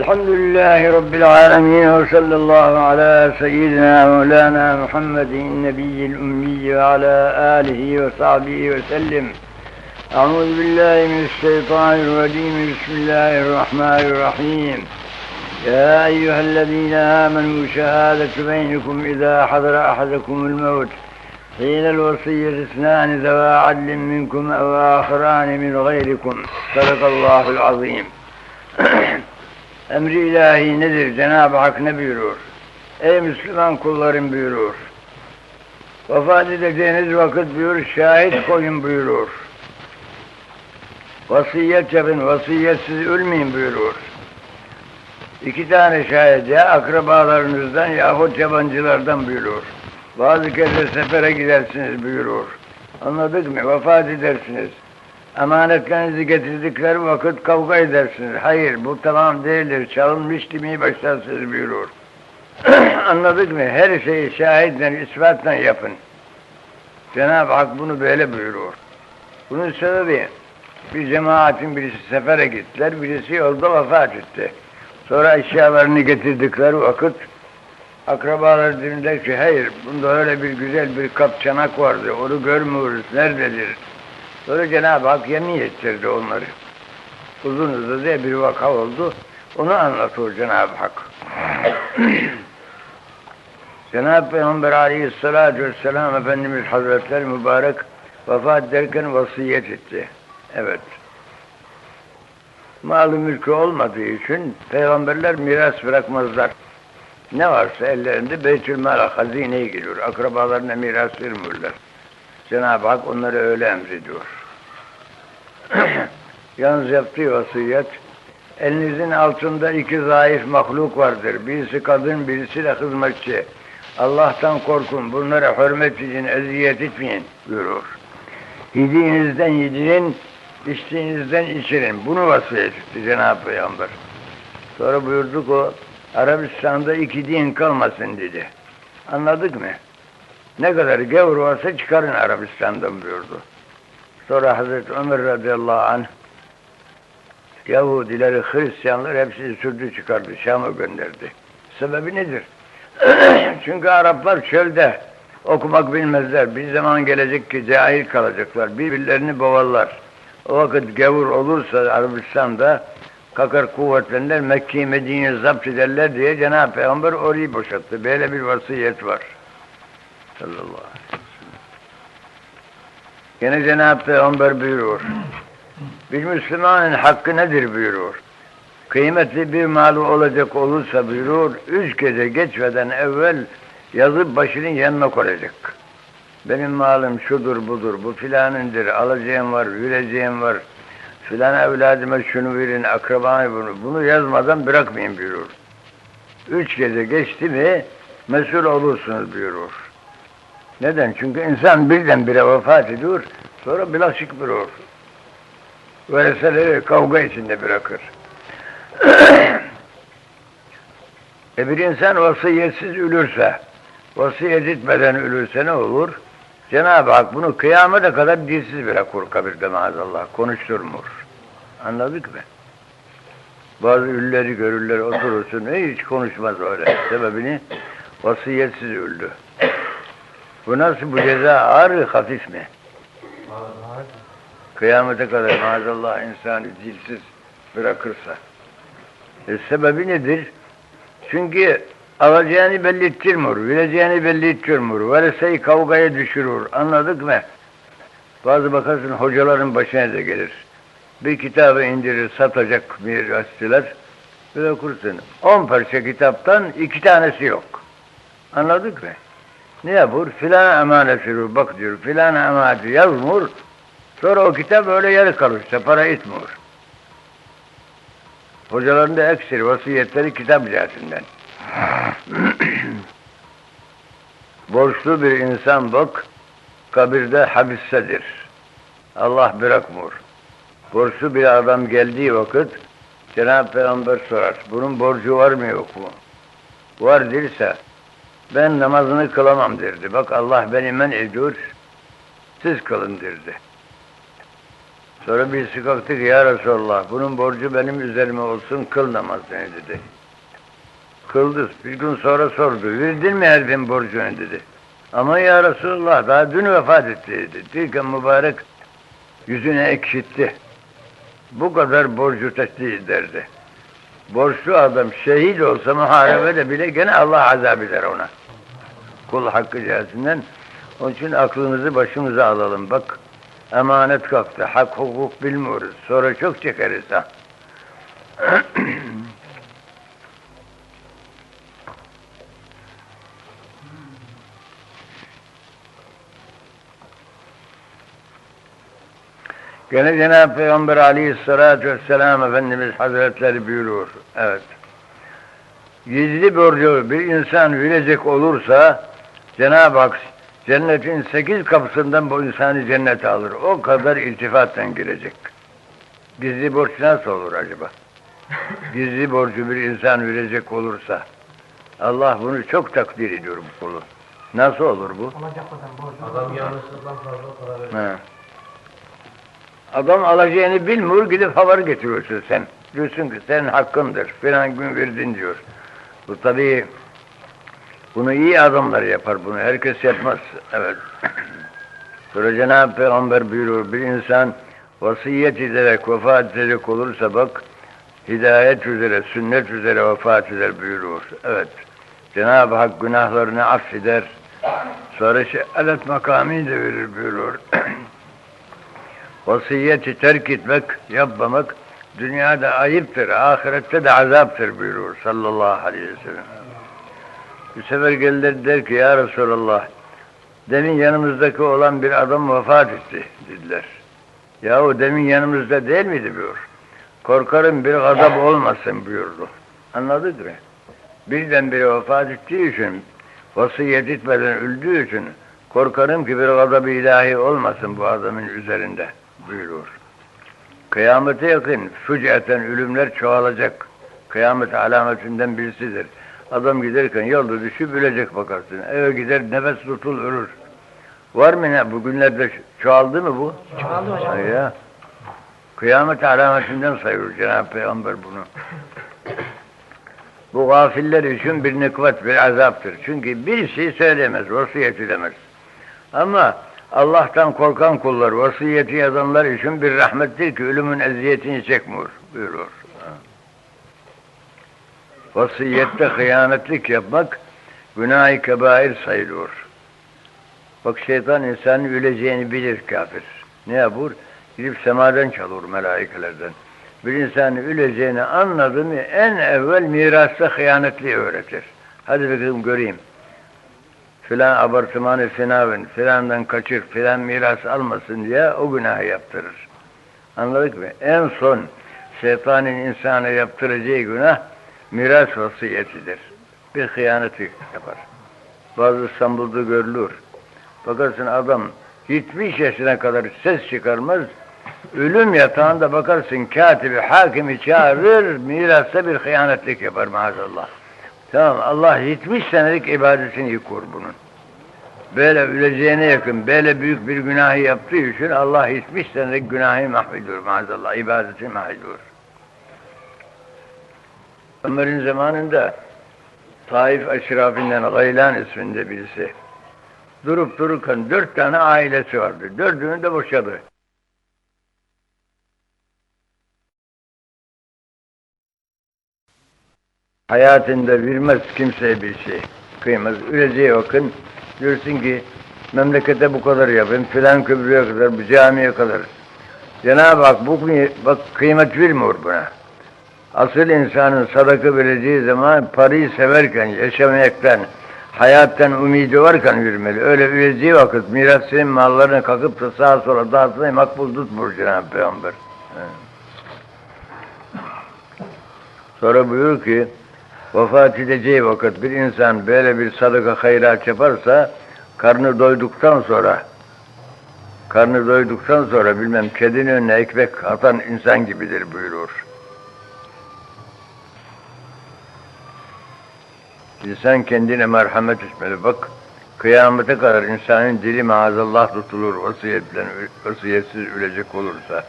الحمد لله رب العالمين وصلى الله على سيدنا مولانا محمد النبي الأمي وعلى آله وصحبه وسلم. أعوذ بالله من الشيطان الرجيم بسم الله الرحمن الرحيم. يا أيها الذين آمنوا شهادة بينكم إذا حضر أحدكم الموت حين الوصية اثنان ذوى عدل منكم أو آخران من غيركم. صدق الله العظيم. Emri ilahi nedir? Cenab-ı Hak ne buyurur? Ey Müslüman kullarım buyurur. Vefat edeceğiniz vakit buyur, şahit koyun buyurur. Vasiyet yapın, vasiyetsiz ölmeyin buyurur. İki tane şahit ya akrabalarınızdan yahut yabancılardan buyurur. Bazı kere sefere gidersiniz buyurur. Anladık mı? Vefat edersiniz. Emanetlerinizi getirdikleri vakit kavga edersiniz. Hayır bu tamam değildir. Çalınmış demeye başlarsınız buyurur. Anladık mı? Her şeyi şahitle, ispatla yapın. Cenab-ı Hak bunu böyle buyurur. Bunun sebebi bir cemaatin birisi sefere gittiler, birisi yolda vefat etti. Sonra eşyalarını getirdikleri vakit akrabalar dediler ki hayır bunda öyle bir güzel bir kap çanak vardı onu görmüyoruz nerededir? Sonra Cenab-ı Hak yemin ettirdi onları. Uzun uzadıya bir vaka oldu. Onu anlatıyor Cenab-ı Hak. Cenab-ı Peygamber aleyhissalatü vesselam Efendimiz Hazretleri mübarek vefat ederken vasiyet etti. Evet. Malı mülkü olmadığı için peygamberler miras bırakmazlar. Ne varsa ellerinde Beytülmal'a hazineye giriyor. Akrabalarına miras vermiyorlar. Cenab-ı Hak onları öyle emrediyor. Yalnız yaptığı vasiyet, elinizin altında iki zayıf mahluk vardır. Birisi kadın, birisi de hizmetçi. Allah'tan korkun, bunlara hürmet için eziyet etmeyin buyurur. Yediğinizden yedirin, içtiğinizden içirin. Bunu vasiyet etti Cenab-ı Peygamber. Sonra buyurduk o, Arabistan'da iki din kalmasın dedi. Anladık mı? Ne kadar gavur varsa çıkarın Arabistan'dan buyurdu. Sonra Hazreti Ömer radıyallahu anh Yahudileri, Hristiyanlar hepsini sürdü çıkardı, Şam'a gönderdi. Sebebi nedir? Çünkü Araplar çölde okumak bilmezler. Bir zaman gelecek ki cahil kalacaklar. Birbirlerini boğarlar. O vakit gavur olursa Arabistan'da kakar kuvvetlenler Mekke'yi Medine'yi zapt ederler diye Cenab-ı Peygamber orayı boşalttı. Böyle bir vasiyet var. Sallallahu aleyhi ve sellem. Yine Cenab-ı Peygamber buyuruyor. Bir Müslümanın hakkı nedir buyuruyor. Kıymetli bir malı olacak olursa buyuruyor, üç gece geçmeden evvel yazıp başının yanına koyacak. Benim malım şudur budur, bu filanındır, alacağım var, vereceğim var, filan evladıma şunu verin, akrabana bunu, bunu yazmadan bırakmayın buyuruyor. Üç gece geçti mi mesul olursunuz buyuruyor. Neden? Çünkü insan birdenbire vefat ediyor, sonra bilaşık buyuruyor. Vereseleri kavga içinde bırakır. e bir insan vasiyetsiz ölürse, vasiyet etmeden ölürse ne olur? Cenab-ı Hak bunu kıyamete kadar dilsiz bırakır kabirde maazallah, konuşturmur. Anladık mı? Bazı ülleri görürler, oturursun, hiç konuşmaz öyle. Sebebini vasiyetsiz öldü. Bu nasıl bu ceza ağır hafif mi? Kıyamete kadar maazallah insanı dilsiz bırakırsa. E, sebebi nedir? Çünkü alacağını belli ettirmiyor, vereceğini belli ettirmiyor. Verirse kavgaya düşürür. Anladık mı? Bazı bakarsın hocaların başına da gelir. Bir kitabı indirir, satacak bir gazeteler. Bir okursun. On parça kitaptan iki tanesi yok. Anladık mı? Ne yapıyor? Filan emanet veriyor. Bak diyor, filan emaneti yazmıyor. Sonra o kitap öyle yarı kalır. Para etmiyor. Hocaların da ekseri vasiyetleri kitap cinsinden. Borçlu bir insan bak, kabirde hapissedir. Allah bırakmıyor. Borçlu bir adam geldiği vakit Cenab-ı Peygamber sorar. Bunun borcu var mı yok mu? Var derse ben namazını kılamam derdi. Bak Allah beni men ediyor. Siz kılın derdi. Sonra birisi kalktı ki ya Resulallah bunun borcu benim üzerime olsun kıl namazını dedi. Kıldı. Bir gün sonra sordu. Verdin mi herifin borcunu dedi. Ama ya Resulallah daha dün vefat etti dedi. Mübarek yüzüne ekşitti. Bu kadar borcu tehdit ederdi. Borçlu adam şehit olsa muharebede bile gene Allah azap eder ona. Kul hakkı cihazından. Onun için aklımızı başımıza alalım. Bak emanet kalktı. Hak hukuk bilmiyoruz. Sonra çok çekeriz ha. Gene Cenab-ı Peygamber aleyhissalatü vesselam Efendimiz Hazretleri buyuruyor. Evet. Gizli borcu bir insan verecek olursa Cenab-ı Hak cennetin sekiz kapısından bu insanı cennete alır. O kadar iltifattan girecek. Gizli borç nasıl olur acaba? Gizli borcu bir insan verecek olursa Allah bunu çok takdir ediyor bu kulu. Nasıl olur bu? Alacaklıdan borcu. Adam yanlışlıkla fazla para veriyor. He. Adam alacağını bilmiyor, gidip haber getiriyorsun sen. Diyorsun ki senin hakkındır, filan gün verdin diyor. Bu tabii, bunu iyi adamlar yapar bunu, herkes yapmaz. Evet. Sonra Cenab-ı Peygamber buyuruyor, bir insan vasiyet ederek vefat edecek olursa bak, hidayet üzere, sünnet üzere vefat eder buyuruyor. Evet. Cenab-ı Hak günahlarını affeder. Sonra şehadet makamını da verir buyuruyor. Vasiyeti terk etmek, yapmamak dünyada ayıptır, ahirette de azaptır buyuruyor sallallahu aleyhi ve sellem. Bir sefer geldiler der ki ya Resulallah demin yanımızdaki olan bir adam vefat etti dediler. Yahu demin yanımızda değil miydi buyur. Korkarım bir gazap olmasın buyurdu. Anladık mı? Birdenbire vefat ettiği için vasiyet etmeden öldüğü için korkarım ki bir gazabı ilahi olmasın bu adamın üzerinde buyuruyor. Kıyamete yakın füceten ölümler çoğalacak. Kıyamet alametinden birisidir. Adam giderken yolda düşüp ölecek bakarsın. Eve gider nefes tutul ölür. Var mı ne? Bugünlerde çoğaldı mı bu? Çoğaldı hocam. Ya. Kıyamet alametinden sayıyor Cenab-ı Peygamber bunu. Bu gafiller için bir nikmet, bir azaptır. Çünkü bir şey söylemez, vasiyet edemez. Ama Allah'tan korkan kullar, vasiyeti yazanlar için bir rahmettir ki ölümün eziyetini çekmiyor, buyuruyor. Vasiyette hıyanetlik yapmak günah-ı kebair sayılıyor. Bak şeytan insanın öleceğini bilir kafir. Ne yapıyor? Gidip semadan çalıyor melaikelerden. Bir insanın öleceğini anladı mı en evvel mirasta hıyanetli öğretir. Hadi bakalım göreyim. Filan abartımanı finavın, filandan kaçır, filan miras almasın diye o günahı yaptırır. Anladık mı? En son şeytanın insana yaptıracağı günah miras vasiyetidir. Bir hıyaneti yapar. Bazı İstanbul'da görülür. Bakarsın adam 70 yaşına kadar ses çıkarmaz, ölüm yatağında bakarsın katibi, hakimi çağırır, mirasta bir hıyanetlik yapar maazallah. Tamam, Allah 70 senelik ibadetini yıkıyor bunun. Böyle öleceğine yakın, böyle büyük bir günahı yaptığı için Allah 70 senelik günahı mahvediyor maazallah, ibadetini mahvediyor. Ömer'in zamanında Taif eşrafinden Gaylan isminde birisi durup dururken dört tane ailesi vardı. Dördünü de boşadı. Hayatında vermez kimseye bir şey. Kıymaz. Öleceği vakın diyorsun ki memlekete bu kadar yapın, filan köprüye kadar, bu camiye kadar. Cenab-ı Hak bu bak kıymet vermiyor buna. Asıl insanın sadaka vereceği zaman parayı severken, yaşamaktan, hayattan umidi varken vermeli. Öyle öleceği vakit mirasının mallarını kalkıp da sağa sola dağıtmayı makbul tutmuyor Cenab-ı Peygamber. Sonra buyur ki, vefat edeceği vakit bir insan böyle bir sadaka hayrat yaparsa, karnı doyduktan sonra, karnı doyduktan sonra bilmem kedinin önüne ekmek atan insan gibidir buyurur. İnsan kendine merhamet etmeli. Bak, kıyamete kadar insanın dili maazallah tutulur vasiyetten, vasiyetsiz ölecek olursa.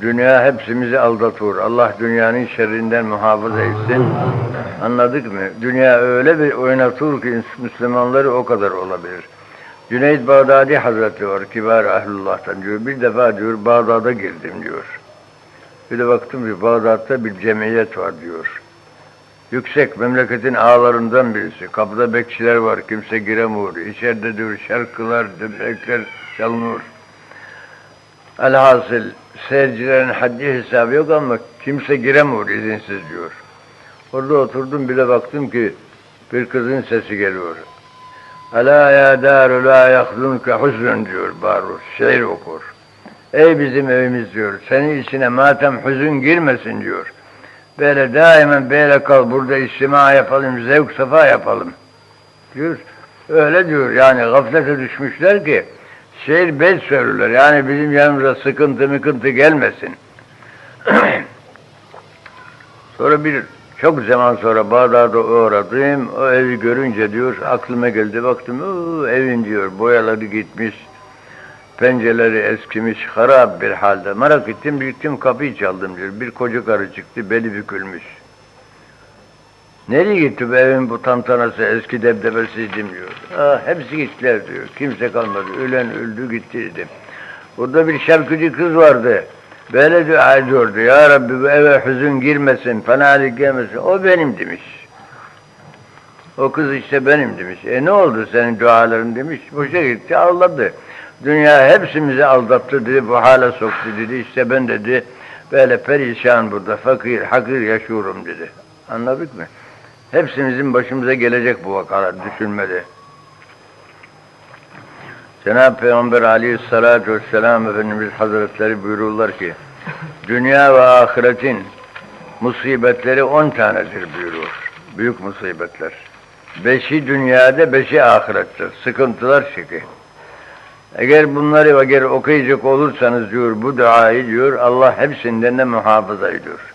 Dünya hepsimizi aldatır. Allah dünyanın şerrinden muhafaza etsin. Anladık mı? Dünya öyle bir oynatır ki Müslümanları o kadar olabilir. Cüneyd Bağdadi Hazretleri var, kibar ahlullah'tan diyor. Bir defa diyor Bağdat'a girdim diyor. Bir de baktım ki Bağdat'ta bir cemiyet var diyor. Yüksek memleketin ağalarından birisi. Kapıda bekçiler var, kimse giremiyor. İçeride diyor şarkılar, dübekler çalınıyor. Elhasıl seyircilerin haddi hesabı yok ama kimse giremiyor izinsiz diyor. Orada oturdum bile baktım ki bir kızın sesi geliyor. Ala ya daru la yahlunke huzrun diyor bağırır, şiir okur. Ey bizim evimiz diyor, senin içine matem hüzün girmesin diyor. Böyle daima böyle kal, burada istima yapalım, zevk safa yapalım. Diyor. Öyle diyor yani gaflete düşmüşler ki şehir bel söylüyorlar. Yani bizim yanımıza sıkıntı mıkıntı gelmesin. sonra bir çok zaman sonra Bağdat'a uğradım. O evi görünce diyor aklıma geldi. Baktım o evin diyor boyaları gitmiş. Pencereleri eskimiş, harap bir halde. Merak ettim, gittim kapıyı çaldım diyor. Bir koca karı çıktı, beli bükülmüş. Nereye gitti bu evin bu tantanası, eski debdebesiydim diyor. Ah, hepsi gittiler diyor. Kimse kalmadı. Ölen öldü gitti dedim. Burada bir şarkıcı kız vardı. Böyle dua ediyordu. Ya Rabbi bu eve hüzün girmesin, fenalık gelmesin. O benim demiş. O kız işte benim demiş. E ne oldu senin duaların demiş. Boşa gitti ağladı. Dünya hepsimizi aldattı dedi. Bu hale soktu dedi. İşte ben dedi böyle perişan burada fakir hakir yaşıyorum dedi. Anladık mı? Hepsimizin başımıza gelecek bu vakalar düşünmedi. Cenab-ı Peygamber aleyhissalatu vesselam Efendimiz Hazretleri buyururlar ki dünya ve ahiretin musibetleri on tanedir buyurur. Büyük musibetler. Beşi dünyada, beşi ahirettir. Sıkıntılar şeki. Eğer bunları eğer okuyacak olursanız diyor bu duayı diyor Allah hepsinden de muhafaza ediyor.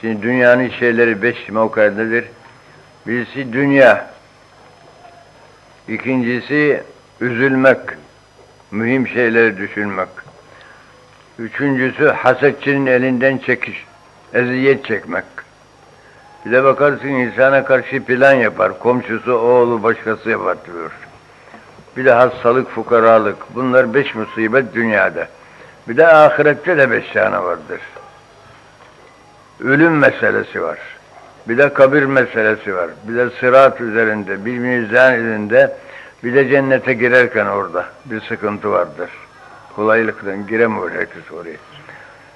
Şimdi dünyanın şeyleri beş mevkadedir. Birisi dünya. İkincisi üzülmek. Mühim şeyleri düşünmek. Üçüncüsü hasetçinin elinden çekiş. Eziyet çekmek. Bir de bakarsın insana karşı plan yapar. Komşusu, oğlu, başkası yapar diyor. Bir de hastalık, fukaralık. Bunlar beş musibet dünyada. Bir de ahirette de beş tane vardır. Ölüm meselesi var. Bir de kabir meselesi var. Bir de sırat üzerinde, bir mizan üzerinde, bir de cennete girerken orada bir sıkıntı vardır. Kolaylıkla giremiyor herkes oraya.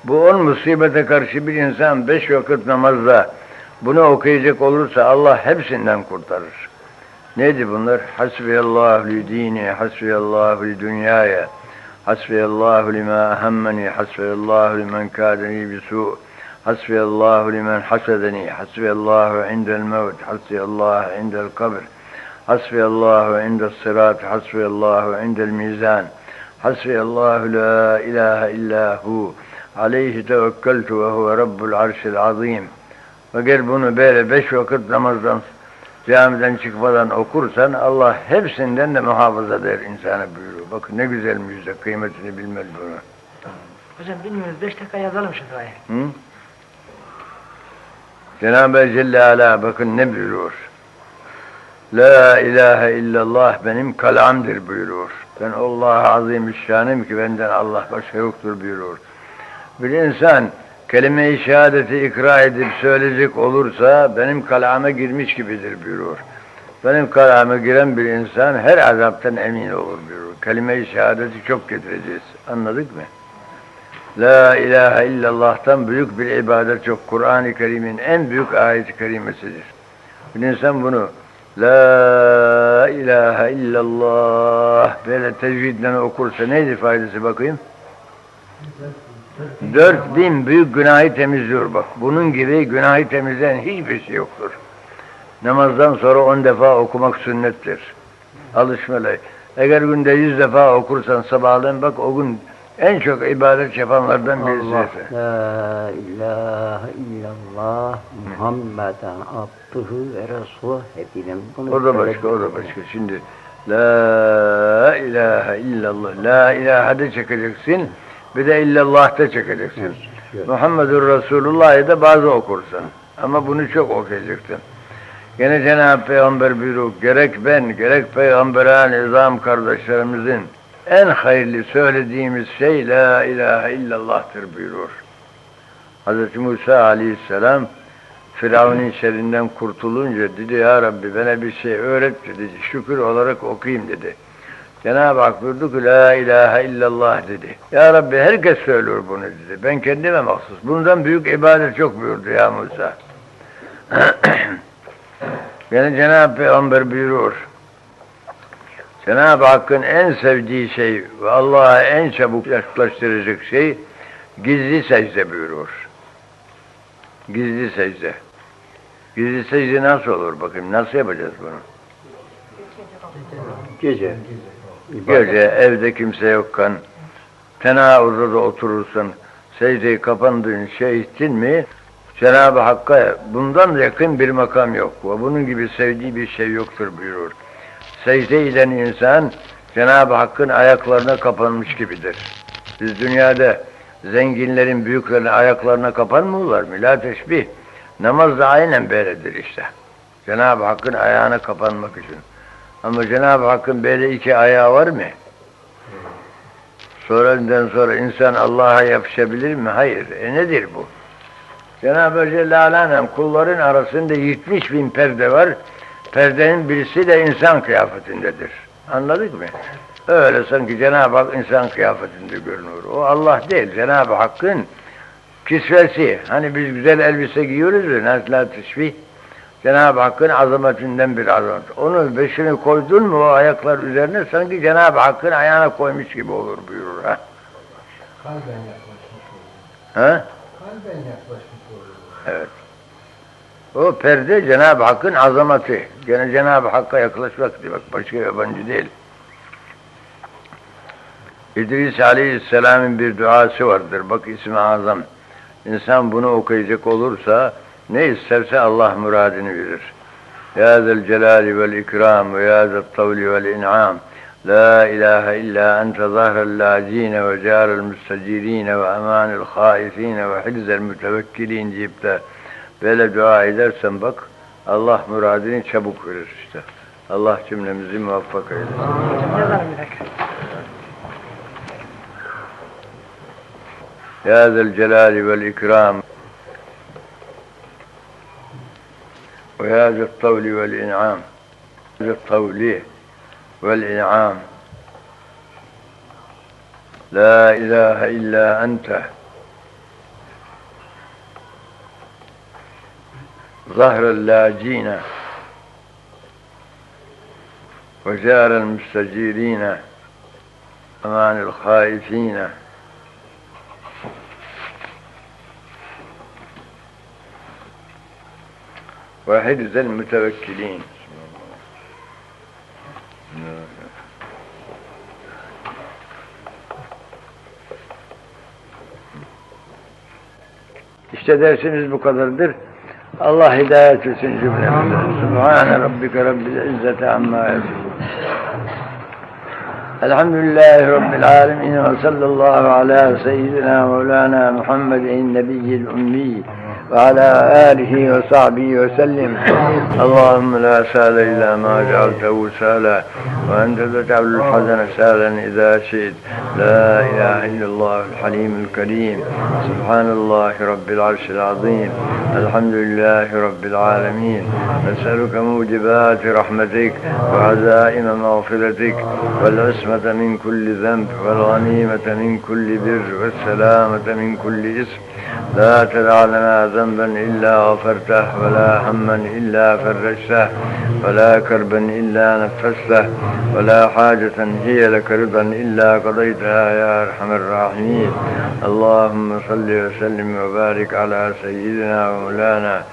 Bu on musibete karşı bir insan beş vakit namazda bunu okuyacak olursa Allah hepsinden kurtarır. Neydi bunlar? Hasbiyallahu li dini, hasbiyallahu li dünyaya, hasbiyallahu lima ahammeni, hasbiyallahu limen kâdeni bisu', hasbiyallahu limen hasedeni, hasbiyallahu indel mevt, hasbiyallahu indel kabr, hasbiyallahu indel sırat, hasbiyallahu indel mizan, hasbiyallahu la ilahe illa hu, aleyhi tevekkeltu ve huve rabbul arşil azim. Ve gel bunu böyle beş vakit namazdan camiden çıkmadan okursan Allah hepsinden de muhafaza eder insana buyuruyor. Bakın ne güzel müjde, kıymetini bilmeli bunu. Hocam bilmiyoruz. Beş dakika yazalım şu duayı. Hı? Cenab-ı Celle Ala bakın ne buyuruyor. La ilahe illallah benim kalamdır buyuruyor. Ben Allah'a azim şanım ki benden Allah başka yoktur buyuruyor. Bir insan kelime-i şehadeti ikra edip söyleyecek olursa benim kalame girmiş gibidir buyuruyor. Benim kalame giren bir insan her azaptan emin olur buyuruyor. Kelime-i şehadeti çok getireceğiz. Anladık mı? La ilahe illallah'tan büyük bir ibadet çok. Kur'an-ı Kerim'in en büyük ayet-i kerimesidir. Bir insan bunu La ilahe illallah böyle tecvidle okursa neydi faydası bakayım? Dört bin büyük günahı temizliyor bak. Bunun gibi günahı temizleyen hiçbir şey yoktur. Namazdan sonra on defa okumak sünnettir. Alışmalı. Eğer günde yüz defa okursan sabahleyin bak o gün en çok ibadet yapanlardan Allah birisi. la ilahe illallah Muhammeden abduhu ve resulü hepinin bunu O da başka, o da başka. Şimdi La ilahe illallah. La ilahe de çekeceksin. Bir de illallah'ta çekeceksin. Evet. Muhammedur Resulullah'ı da bazı okursun. Ama bunu çok okuyacaksın. Gene Cenab-ı Peygamber buyuruyor, gerek ben, gerek Peygamber'e nizam kardeşlerimizin en hayırlı söylediğimiz şey La ilahe illallah'tır buyurur. Hz. Musa aleyhisselam Firavun'un şerrinden kurtulunca dedi ya Rabbi bana bir şey öğret dedi. Şükür olarak okuyayım dedi. Cenab-ı Hak buyurdu ki La ilahe illallah dedi. Ya Rabbi herkes söylüyor bunu dedi. Ben kendime mahsus. Bundan büyük ibadet yok buyurdu ya Musa. Gene Cenab-ı Peygamber buyuruyor. Cenab-ı Hakk'ın en sevdiği şey ve Allah'a en çabuk yaklaştıracak şey gizli secde buyuruyor. Gizli secde. Gizli secde nasıl olur bakayım? Nasıl yapacağız bunu? Gece. ibadet. Gece evde kimse yokken tenavuzda da oturursun. Secdeyi kapandığın şey ettin mi Cenab-ı Hakk'a bundan yakın bir makam yok. Ve bunun gibi sevdiği bir şey yoktur buyurur. Secde eden insan Cenab-ı Hakk'ın ayaklarına kapanmış gibidir. Biz dünyada zenginlerin, büyüklerin ayaklarına kapanmıyorlar mı? La teşbih. Namaz da aynen böyledir işte. Cenab-ı Hakk'ın ayağına kapanmak için. Ama Cenab-ı Hakk'ın böyle iki ayağı var mı? Sonradan sonra insan Allah'a yapışabilir mi? Hayır. E nedir bu? Cenab-ı Alem kulların arasında 70 bin perde var. Perdenin birisi de insan kıyafetindedir. Anladık mı? Öyle sanki Cenab-ı Hak insan kıyafetinde görünür. O Allah değil. Cenab-ı Hakk'ın kisvesi. Hani biz güzel elbise giyiyoruz ya, nesla teşbih. Cenab-ı Hakk'ın azametinden bir azamet. Onun beşini koydun mu o ayaklar üzerine sanki Cenab-ı Hakk'ın ayağına koymuş gibi olur buyurur. Ha? Kalben yaklaşmış oluyor. Ha? Kalben yaklaşmış oluyor. Evet. O perde Cenab-ı Hakk'ın azameti. Gene Cenab-ı Hakk'a yaklaşmak demek. Başka yabancı değil. İdris Aleyhisselam'ın bir duası vardır. Bak ismi azam. İnsan bunu okuyacak olursa ne isterse Allah muradını verir. Ya zel celali vel ikram ve ya zel tavli vel in'am. La ilahe illa ente zahrel lazine ve carel müstecirine ve emanil haifine ve hilzel mütevekkilin deyip de böyle dua edersen bak Allah muradını çabuk verir işte. Allah cümlemizi muvaffak eylesin. Ya zel celali vel ikram ويا ذا الطول والإنعام ذا الطول والإنعام. لا إله إلا أنت. ظهر اللاجين وجار المستجيرين أمان الخائفين. ve hedizel mütevekkilin. İşte dersimiz bu kadardır. Allah hidayet etsin cümlemize. Subhane rabbike rabbil izzeti amma yasifun. Elhamdülillahi Rabbil alemin ve sallallahu ala seyyidina Mevlana Muhammedin nebiyyil ummiyyil. وعلى آله وصحبه وسلم. اللهم لا سهل إلا ما جعلته سهلا. وأنت تجعل الحزن سهلا إذا شئت. لا إله إلا الله الحليم الكريم. سبحان الله رب العرش العظيم. الحمد لله رب العالمين. نسألك موجبات رحمتك وعزائم مغفرتك. والعصمة من كل ذنب والغنيمة من كل بر والسلامة من كل اسم ve selamete min kulli ism. لا تدع لنا ذنبا إلا غفرته ولا هما إلا فرجته ولا كربا إلا نفسته ولا حاجة هي لك رضا إلا قضيتها يا أرحم الراحمين اللهم صل وسلم وبارك على سيدنا ومولانا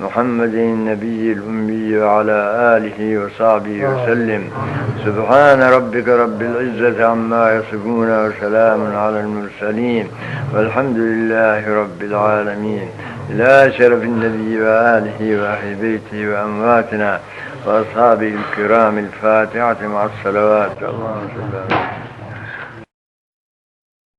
محمد النبي الأمي وعلى آله وصحبه وسلم. سبحان ربك رب العزة عما يصفون وسلام على المرسلين. والحمد لله رب العالمين. إلى شرف النبي وآله وأهل بيته وأمواتنا وأصحابه الكرام الفاتحة مع الصلوات. اللهم صل على